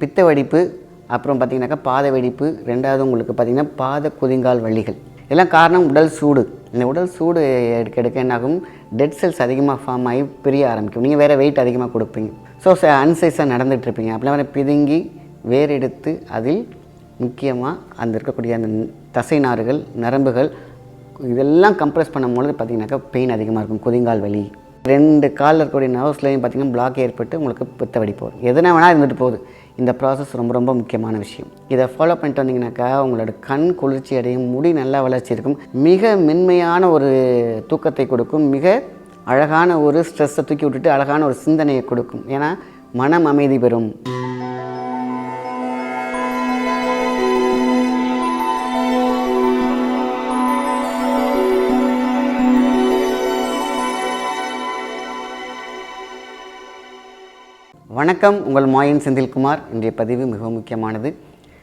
பித்த வெடிப்பு அப்புறம் பார்த்திங்கனாக்கா பாத வெடிப்பு ரெண்டாவது உங்களுக்கு பார்த்தீங்கன்னா பாத குதிங்கால் வலிகள். இதெல்லாம் காரணம் உடல் சூடு. இந்த உடல் சூடு எடுக்க எடுக்க என்னாகும்? டெட் செல்ஸ் அதிகமாக ஃபார்ம் ஆகி பிரிய ஆரம்பிக்கும். நீங்கள் வேறு வெயிட் அதிகமாக கொடுப்பீங்க. ஸோ அன்சைஸாக நடந்துகிட்ருப்பீங்க அப்படிலாம் வேறு பிதுங்கி வேர் எடுத்து அதில் முக்கியமாக அந்த இருக்கக்கூடிய அந்த தசை நாறுகள் நரம்புகள் இதெல்லாம் கம்ப்ரெஸ் பண்ணும்பொழுது பார்த்திங்கனாக்கா பெயின் அதிகமாக இருக்கும். குதிங்கால் வலி. ரெண்டு காலில் இருக்கக்கூடிய நர்வ்ஸ்லையும் பார்த்தீங்கன்னா பிளாக் ஏற்பட்டு உங்களுக்கு பித்த வெடிப்பு வரும். எதுனா வேணால் இருந்துட்டு போகுது. இந்த ப்ராசஸ் ரொம்ப ரொம்ப முக்கியமான விஷயம். இதை ஃபாலோ பண்ணிட்டு வந்தீங்கன்னாக்கா உங்களோட கண் குளிர்ச்சி அடையும் முடி நல்லா வளர்ச்சி இருக்கும். மிக மென்மையான ஒரு தூக்கத்தை கொடுக்கும். மிக அழகான ஒரு ஸ்ட்ரெஸ்ஸை தூக்கி விட்டுட்டு அழகான ஒரு சிந்தனையை கொடுக்கும். ஏன்னா மனம் அமைதி பெறும். வணக்கம். உங்கள் மாயின் செந்தில்குமார். இன்றைய பதிவு மிகவும் முக்கியமானது.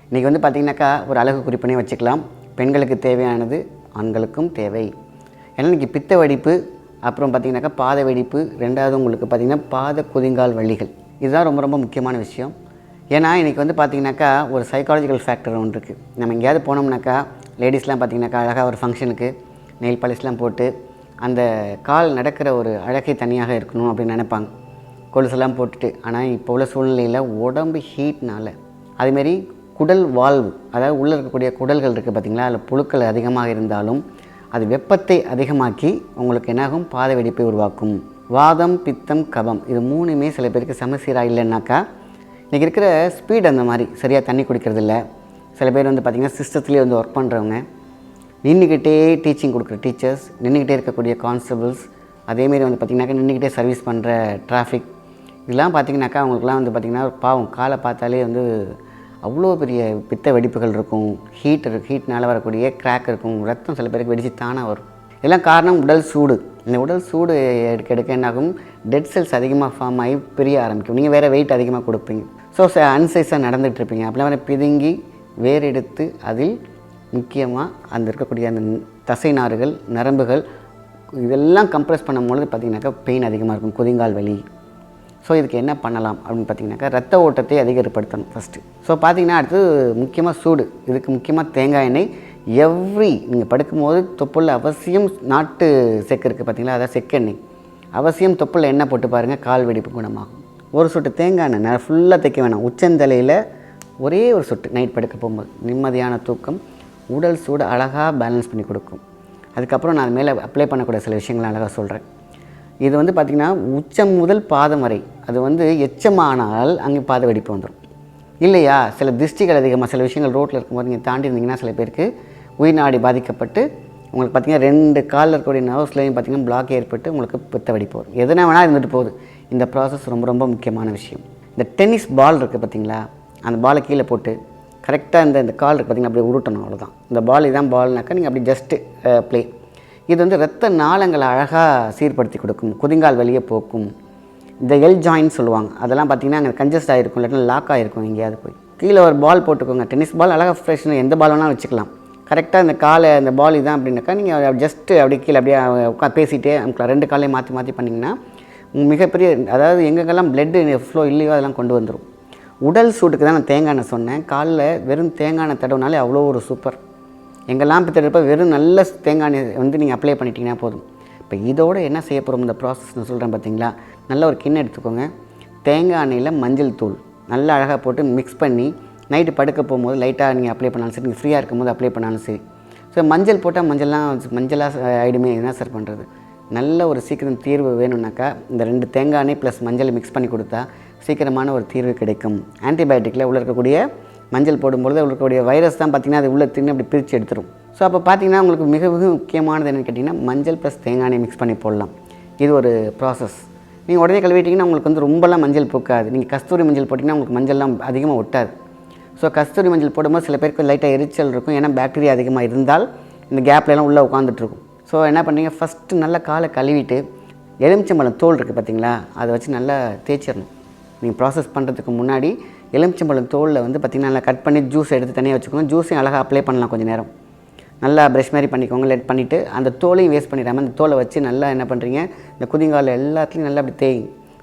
இன்றைக்கி வந்து பார்த்திங்கனாக்கா ஒரு அழகு குறிப்பினே வச்சுக்கலாம். பெண்களுக்கு தேவையானது ஆண்களுக்கும் தேவை. ஏன்னா இன்றைக்கி பித்த வெடிப்பு அப்புறம் பார்த்திங்கனாக்கா பாத வெடிப்பு ரெண்டாவது உங்களுக்கு பார்த்திங்கன்னா பாத குதிங்கால் வழிகள் இதுதான் ரொம்ப ரொம்ப முக்கியமான விஷயம். ஏன்னா இன்றைக்கி வந்து பார்த்திங்கனாக்கா ஒரு சைக்காலஜிக்கல் ஃபேக்டர் ஒன்று இருக்குது நம்ம எங்கேயாவது போனோம்னாக்கா லேடிஸ்லாம் பார்த்திங்கனாக்கா அழகாக ஒரு ஃபங்க்ஷனுக்கு நெயில் பாலிஷ்லாம் போட்டு அந்த கால் நடக்கிற ஒரு அழகை தனியாக இருக்கணும் அப்படின்னு நினைப்பாங்க. கொலுசெல்லாம் போட்டுட்டு. ஆனால் இப்போ உள்ள சூழ்நிலையில் உடம்பு ஹீட்னால் அதுமாரி குடல் வாழ்வு அதாவது உள்ளே இருக்கக்கூடிய குடல்கள் இருக்குது பார்த்திங்களா அதில் புழுக்கள் அதிகமாக இருந்தாலும் அது வெப்பத்தை அதிகமாக்கி உங்களுக்கு என்னாகும்? பாத வெடிப்பை உருவாக்கும். வாதம் பித்தம் கபம் இது மூணுமே சில பேருக்கு சமசீராக இல்லைன்னாக்கா இன்றைக்கி இருக்கிற ஸ்பீட் அந்த மாதிரி சரியாக தண்ணி குடிக்கிறது இல்லை சில பேர் வந்து பார்த்திங்கன்னா சிஸ்டத்துலேயே வந்து ஒர்க் பண்ணுறவங்க நின்றுக்கிட்டே டீச்சிங் கொடுக்குற டீச்சர்ஸ் நின்றுக்கிட்டே இருக்கக்கூடிய கான்ஸ்டபிள்ஸ் அதேமாரி வந்து பார்த்திங்கனாக்கா நின்றுக்கிட்டே சர்வீஸ் பண்ணுற டிராஃபிக் இதெல்லாம் பார்த்திங்கனாக்கா அவங்களுக்குலாம் வந்து பார்த்திங்கன்னா பாவம் காலை பார்த்தாலே வந்து அவ்வளோ பெரிய பித்த வெடிப்புகள் இருக்கும். ஹீட் இருக்கு ஹீட்னால் வரக்கூடிய கிராக் இருக்கும். ரத்தம் சில பேருக்கு வெடிச்சு தானாக வரும். இதெல்லாம் காரணம் உடல் சூடு. இந்த உடல் சூடு எடுக்க எடுக்க என்னாகும்? டெட் செல்ஸ் அதிகமாக ஃபார்ம் ஆகி பிரிய ஆரம்பிக்கும். நீங்கள் வேறு வெயிட் அதிகமாக கொடுப்பீங்க. ஸோ அன்சைஸாக நடந்துகிட்டு இருப்பீங்க அப்படிலாம் வேறு பிதுங்கி வேர் எடுத்து அதில் முக்கியமாக அந்த இருக்கக்கூடிய அந்த தசை நாறுகள் நரம்புகள் இதெல்லாம் கம்ப்ரெஸ் பண்ணும்பொழுது பார்த்திங்கனாக்கா பெயின் அதிகமாக இருக்கும். குதிங்கால் வலி ஸோ இதுக்கு என்ன பண்ணலாம் அப்படின்னு பார்த்தீங்கன்னாக்கா ரத்த ஓட்டத்தை அதிகப்படுத்தணும் ஃபஸ்ட்டு ஸோ பார்த்தீங்கன்னா அடுத்து முக்கியமாக சூடு. இதுக்கு முக்கியமாக தேங்காய் எண்ணெய். எவ்ரி நீங்கள் படுக்கும்போது தொப்புளில் அவசியம் நாட்டு செக்கு இருக்குது பார்த்தீங்களா அதாவது செக்கெண்ணெய் அவசியம் தொப்புளில் எண்ணெய் போட்டு பாருங்கள் கால் வெடிப்பு குணமாகும். ஒரு சொட்டு தேங்காய் எண்ணெய் நான் ஃபுல்லாக தைக்க வேணாம். உச்சந்தலையில் ஒரே ஒரு சொட்டு நைட் படுக்க போகும்போது. நிம்மதியான தூக்கம் உடல் சூடு அழகாக பேலன்ஸ் பண்ணி கொடுக்கும். அதுக்கப்புறம் நான் அது மேலே அப்ளை பண்ணக்கூடிய சில விஷயங்களை அழகாக சொல்கிறேன் இது வந்து பார்த்திங்கன்னா உச்சம் முதல் பாதம் வரை அது வந்து எச்சமானால் அங்கே பாத வெடிப்பு வந்துடும். இல்லையா? சில திருஷ்டிகள் அதிகமாக சில விஷயங்கள் ரோட்டில் இருக்கும்போது நீங்கள் தாண்டி இருந்தீங்கன்னா சில பேருக்கு உயிர் நாடி பாதிக்கப்பட்டு உங்களுக்கு பார்த்திங்கன்னா ரெண்டு காலில் இருக்கக்கூடிய நர்வ்ஸ்லையும் பார்த்திங்கன்னா பிளாக் ஏற்பட்டு உங்களுக்கு பித்த வெடிப்பு வரும். எதுனா வேணால் இருந்துட்டு போகுது. இந்த ப்ராசஸ் ரொம்ப ரொம்ப முக்கியமான விஷயம். இந்த டென்னிஸ் பால் இருக்குது பார்த்தீங்களா அந்த பாலை கீழே போட்டு கரெக்டாக இந்த இந்த கால் இருக்குது பார்த்திங்கன்னா அப்படியே உருட்டணும் அவ்வளோதான் இந்த பால் இதான் பால்னாக்கா நீங்கள் அப்படி ஜஸ்ட்டு ப்ளே இது வந்து ரத்த நாளங்களை அழகாக சீர்படுத்தி கொடுக்கும். குதிங்கால் வெளியே போக்கும். இந்த எல் ஜாயின் சொல்லுவாங்க. அதெல்லாம் பார்த்தீங்கன்னா அங்கே கஞ்சஸ்ட் ஆகிருக்கும் இல்லாட்டினா லாக் ஆகிருக்கும் எங்கேயாவது போய். கீழே ஒரு பால் போட்டுக்கோங்க. டென்னிஸ் பால் அழகாக ஃப்ரெஷ்னு எந்த பால் வேணாலும் வச்சுக்கலாம். கரெக்டாக இந்த காலை அந்த பால் இதான் அப்படின்னாக்கா நீங்கள் ஜஸ்ட்டு அப்படியே கீழே அப்படியே உட்கா பேசிகிட்டே உங்களுக்கு ரெண்டு காலையும் மாற்றி மாற்றி பண்ணிங்கன்னா உங்கள் மிகப்பெரிய அதாவது எங்கெங்கெல்லாம் பிளட்டு ஃப்ளோ இல்லையோ அதெல்லாம் கொண்டு வந்துடும் உடல் சூட்டுக்கு தான் நான் தேங்காய் எண்ணெய் சொன்னேன். காலில் வெறும் தேங்காய் எண்ணெய் தடவுனாலே அவ்வளோ ஒரு சூப்பர் எங்கெல்லாம் பித்தெடுப்ப வெறும் நல்ல தேங்காய் எண்ணெய் வந்து நீங்கள் அப்ளை பண்ணிட்டீங்கன்னா போதும். இப்போ இதோட என்ன செய்ய போகிறோம் இந்த ப்ராசஸ் நான் சொல்கிறேன் பார்த்தீங்களா? நல்ல ஒரு கிண்ணம் எடுத்துக்கோங்க. தேங்காய் எண்ணெயில் மஞ்சள் தூள் நல்லா அழகாக போட்டு மிக்ஸ் பண்ணி நைட்டு படுக்க போகும்போது லைட்டாக நீங்கள் அப்ளை பண்ணாலும் சரி நீங்கள் ஃப்ரீயாக இருக்கும்போது அப்ளை பண்ணாலும் சரி. ஸோ மஞ்சள் போட்டால் மஞ்சள்லாம் மஞ்சளாக ஆகிடுமே என்ன சார் பண்ணுறது நல்ல ஒரு சீக்கிரம் தீர்வு வேணும்னாக்கா இந்த ரெண்டு தேங்காய் எண்ணெய் ப்ளஸ் மஞ்சள் மிக்ஸ் பண்ணி கொடுத்தா சீக்கிரமான ஒரு தீர்வு கிடைக்கும். ஆன்டிபயோட்டிக்கில் உள்ள இருக்கக்கூடிய மஞ்சள் போடும்பொழுது உள்ள இருக்கக்கூடிய வைரஸ் தான் பார்த்திங்கன்னா அது உள்ளே தின்னு அப்படி பிரித்து எடுத்துரும். ஸோ அப்போ பார்த்தீங்கன்னா உங்களுக்கு மிக மிக முக்கியமானது என்னென்னு கேட்டிங்கன்னா மஞ்சள் ப்ளஸ் தேங்காய் எண்ணெய் மிக்ஸ் பண்ணி போடலாம். இது ஒரு ப்ராசஸ் நீங்கள் உடனே கழுவிட்டிங்கன்னா உங்களுக்கு வந்து ரொம்பலாம் மஞ்சள் பூக்காது. நீங்கள் கஸ்தூரி மஞ்சள் போட்டிங்கன்னா உங்களுக்கு மஞ்சள்லாம் அதிகமாக ஒட்டாது. ஸோ கஸ்தூரி மஞ்சள் போடும்போது சில பேருக்கு லைட்டாக எரிச்சல் இருக்கும். ஏன்னா பாக்டீரியா அதிகமாக இருந்தால் இந்த கேப்லலாம் உள்ளே உட்காந்துட்ருக்கும் ஸோ என்ன பண்ணுறீங்க ஃபஸ்ட்டு நல்லா காலை கழுவிட்டு எலுமிச்சம்பழம் தோல் இருக்குது பார்த்தீங்களா? அதை வச்சு நல்லா தேய்ச்சிடணும். நீங்கள் ப்ராசஸ் பண்ணுறதுக்கு முன்னாடி எலுமிச்சம்பழம் தோலில் வந்து பார்த்திங்கன்னா நல்லா கட் பண்ணி ஜூஸ் எடுத்து தனியாக வச்சுக்கணும். ஜூஸையும் அழகாக அப்ளை பண்ணலாம் கொஞ்சம் நேரம். நல்லா ப்ரெஷ் மாதிரி பண்ணிக்கோங்க லெட் பண்ணிவிட்டு அந்த தோலையும் வேஸ்ட் பண்ணிடாமல் அந்த தோலை வச்சு நல்லா என்ன பண்ணுறீங்க இந்த குதிங்கால எல்லாத்துலேயும் நல்லா அப்படி தேய்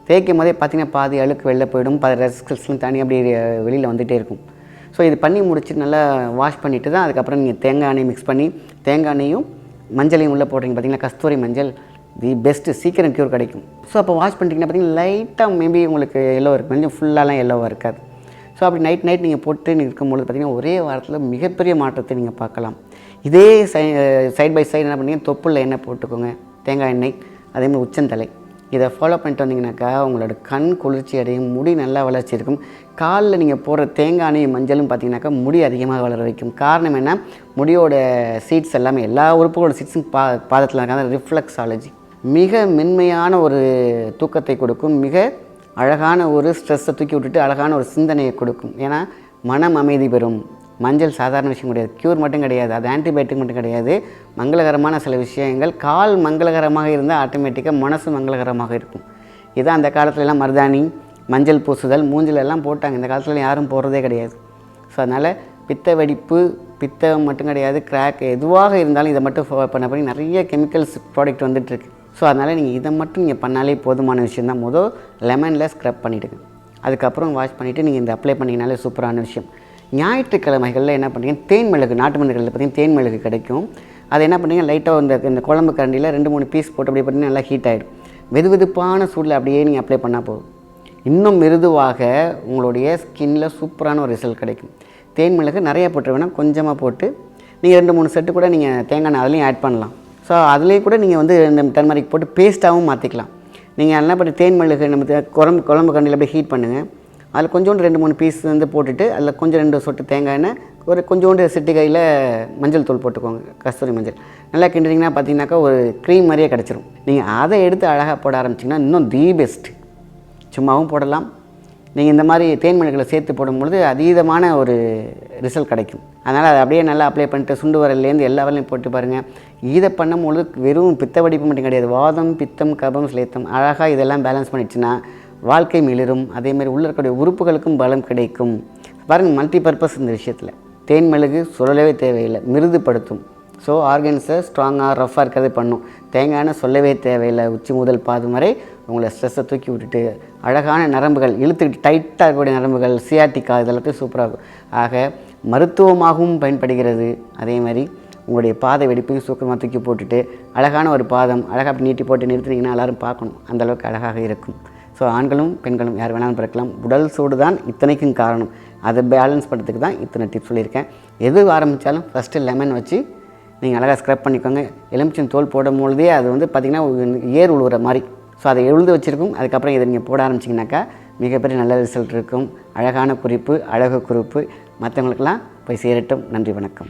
தேய்க்கும் போதே பார்த்தீங்கன்னா பாதி அழுக்கு வெளில போயிடும் பாதி ரெஸ்கல்ஸ்லாம் தனி அப்படியே வெளியில் வந்துகிட்டே இருக்கும். ஸோ இது பண்ணி முடிச்சுட்டு நல்லா வாஷ் பண்ணிவிட்டு தான் அதுக்கப்புறம் நீங்கள் தேங்காய் எண்ணெய் மிக்ஸ் பண்ணி தேங்காய் எண்ணெயும் மஞ்சளையும் உள்ளே போடுறீங்க பார்த்தீங்கன்னா கஸ்தூரி மஞ்சள் தி பெஸ்ட்டு சீக்கிரம் க்யூர் கிடைக்கும். ஸோ அப்போ வாஷ் பண்ணிட்டீங்கன்னா பார்த்தீங்கன்னா லைட்டாக மேபி உங்களுக்கு எல்லோ இருக்கும் கொஞ்சம் ஃபுல்லாலாம் எல்லோவாக இருக்காது. ஸோ அப்படி நைட் நைட் நீங்கள் போட்டு இருக்கும்பொழுது பார்த்தீங்கன்னா ஒரே வாரத்தில் மிகப்பெரிய மாற்றத்தை நீங்கள் பார்க்கலாம். இதே சை சைட் பை சைடு என்ன பண்ணீங்க? தொப்புளில் எண்ணெய் போட்டுக்கோங்க. தேங்காய் எண்ணெய் அதே மாதிரி உச்சந்தலை. இதை ஃபாலோ பண்ணிட்டு வந்தீங்கன்னாக்கா உங்களோட கண் குளிர்ச்சி அடையும் முடி நல்லா வளர்ச்சி இருக்கும். காலில் நீங்கள் போடுற தேங்காய் எண்ணெய் மஞ்சளும் பார்த்தீங்கன்னாக்கா முடி அதிகமாக வளர வைக்கும். காரணம் என்ன? முடியோட சீட்ஸ் எல்லாமே எல்லா உறுப்புகளோட சீட்ஸும் பா பாதத்தில் இருக்காங்க. ரிஃப்ளெக்ஸாலஜி மிக மென்மையான ஒரு தூக்கத்தை கொடுக்கும் மிக அழகான ஒரு ஸ்ட்ரெஸ்ஸை தூக்கி விட்டுட்டு அழகான ஒரு சிந்தனையை கொடுக்கும். ஏன்னா மனம் அமைதி பெறும். மஞ்சள் சாதாரண விஷயம் கிடையாது. க்யூர் மட்டும் கிடையாது. அது ஆன்டிபயோட்டிக் மட்டும் கிடையாது. மங்களகரமான சில விஷயங்கள் கால் மங்களகரமாக இருந்தால் ஆட்டோமேட்டிக்காக மனசு மங்களகரமாக இருக்கும். இதான் அந்த காலத்துலலாம் மருதாணி மஞ்சள் பூசுதல் மூஞ்சில் எல்லாம் போட்டாங்க. இந்த காலத்தில் யாரும் போடுறதே கிடையாது. ஸோ அதனால் பித்த வெடிப்பு பித்தம் மட்டும் கிடையாது. கிராக் எதுவாக இருந்தாலும் இதை மட்டும் பண்ண பண்ணி நிறைய கெமிக்கல்ஸ் ப்ராடக்ட் வந்துட்டுருக்கு. ஸோ அதனால் நீங்கள் இதை மட்டும் நீங்கள் பண்ணாலே போதுமான விஷயம் தான். முதல் லெமனில் ஸ்க்ரப் பண்ணிவிடுங்க அதுக்கப்புறம் வாஷ் பண்ணிவிட்டு நீங்கள் இந்த அப்ளை பண்ணிங்கனாலே சூப்பரான விஷயம். ஞாயிற்றுக்கிழமைகளில் என்ன பண்ணுறீங்க தேன் மிளகு நாட்டு மிளகுகளில் பார்த்தீங்கன்னா தேன் மிளகு கிடைக்கும். அதை என்ன பண்ணுறீங்க லைட்டாக இந்த இந்த குழம்பு கரண்டியில் ரெண்டு மூணு பீஸ் போட்டு அப்படியே பார்த்தீங்கன்னா நல்லா ஹீட் ஆகிடும் வெது வெதுப்பான சூடில் அப்படியே நீங்கள் அப்ளை பண்ணால் போதும். இன்னும் மிருதுவாக உங்களுடைய ஸ்கின்ல சூப்பரான ஒரு ரிசல்ட் கிடைக்கும். தேன் மிளகு நிறைய போட்டு வேணால் கொஞ்சமாக போட்டு நீங்கள் ரெண்டு மூணு செட்டு கூட நீங்கள் தேங்காய் எண்ணெய் அதுலேயும் ஆட் பண்ணலாம். ஸோ அதுலேயும் கூட நீங்கள் வந்து இந்த டர்மரிக் போட்டு பேஸ்ட்டாகவும் மாற்றிக்கலாம் நீங்கள் என்ன பண்ணி தேன் மிளகு நம்ம குழம்பு குழம்பு கண்ணியில் அப்படியே ஹீட் பண்ணுங்கள் அதில் கொஞ்சோண்டு ரெண்டு மூணு பீஸ் வந்து போட்டுட்டு அதில் கொஞ்சம் ரெண்டு சொட்டு தேங்காய் எண்ணெய் ஒரு கொஞ்சோண்டு சிட்டிகையில் மஞ்சள் தூள் போட்டுக்கோங்க கஸ்தூரி மஞ்சள். நல்லா கிண்டுறீங்கன்னா பார்த்தீங்கன்னாக்கா ஒரு க்ரீம் மாதிரியே கிடச்சிரும். நீங்கள் அதை எடுத்து அழகாக போட ஆரம்பிச்சிங்கன்னா இன்னும் தி பெஸ்ட் சும்மாவும் போடலாம். நீங்கள் இந்த மாதிரி தேன் மிளகுகளை சேர்த்து போடும்பொழுது அதீதமான ஒரு ரிசல்ட் கிடைக்கும். அதனால் அதை அப்படியே நல்லா அப்ளை பண்ணிட்டு சுண்டு வரலேருந்து எல்லா வரலையும் போட்டு பாருங்கள் இதை பண்ணும்பொழுது வெறும் பித்த வடிப்பு மட்டும் கிடையாது. வாதம் பித்தம் கபம் சிலேத்தம் அழகாக இதெல்லாம் பேலன்ஸ் பண்ணிடுச்சுன்னா வாழ்க்கை மிளிரும். அதே மாதிரி உள்ள இருக்கக்கூடிய உறுப்புகளுக்கும் பலம் கிடைக்கும். பாருங்கள் மல்டி பர்பஸ் இந்த விஷயத்தில். தேன் மிளகு சொல்லவே தேவையில்லை. மிருதுப்படுத்தும் ஸோ ஆர்கன்ஸை ஸ்ட்ராங்காக ரஃப்பாக இருக்கிறது பண்ணும். தேங்காய் சொல்லவே தேவையில்லை. உச்சி முதல் பாதம் வரை உங்களை ஸ்ட்ரெஸ்ஸை தூக்கி விட்டுட்டு அழகான நரம்புகள் இழுத்துக்கிட்டு டைட்டாக இருக்கக்கூடிய நரம்புகள் சியாட்டிக்கா இதெல்லாத்தையும் சூப்பராக இருக்கும். ஆக மருத்துவமாகவும் பயன்படுகிறது. அதே மாதிரி உங்களுடைய பாதை வெடிப்பையும் சூக்கமாக தூக்கி போட்டுட்டு அழகான ஒரு பாதம் அழகாக அப்படி நீட்டி போட்டு நிறுத்துனீங்கன்னா எல்லாரும் பார்க்கணும். அந்தளவுக்கு அழகாக இருக்கும். ஸோ ஆண்களும் பெண்களும் யார் வேணாலும் பிறக்கலாம். உடல் சூடு தான் இத்தனைக்கும் காரணம். அதை பேலன்ஸ் பண்ணுறதுக்கு தான் இத்தனை டிப்ஸ் சொல்லியிருக்கேன். எது ஆரம்பித்தாலும் ஃபஸ்ட்டு லெமன் வச்சு நீங்கள் அழகாக ஸ்க்ரப் பண்ணிக்கோங்க. எலுமிச்சம் தோல் போடும் பொழுதே அது வந்து பார்த்திங்கன்னா ஏர் உழுவுற மாதிரி. ஸோ அதை எழுது வச்சுருக்கும். அதுக்கப்புறம் இதை நீங்கள் போட ஆரம்பிச்சிங்கனாக்கா மிகப்பெரிய நல்ல ரிசல்ட் இருக்கும். அழகான குறிப்பு அழகு குறிப்பு. மற்றவங்களுக்கெல்லாம் போய் சேரட்டும். நன்றி வணக்கம்.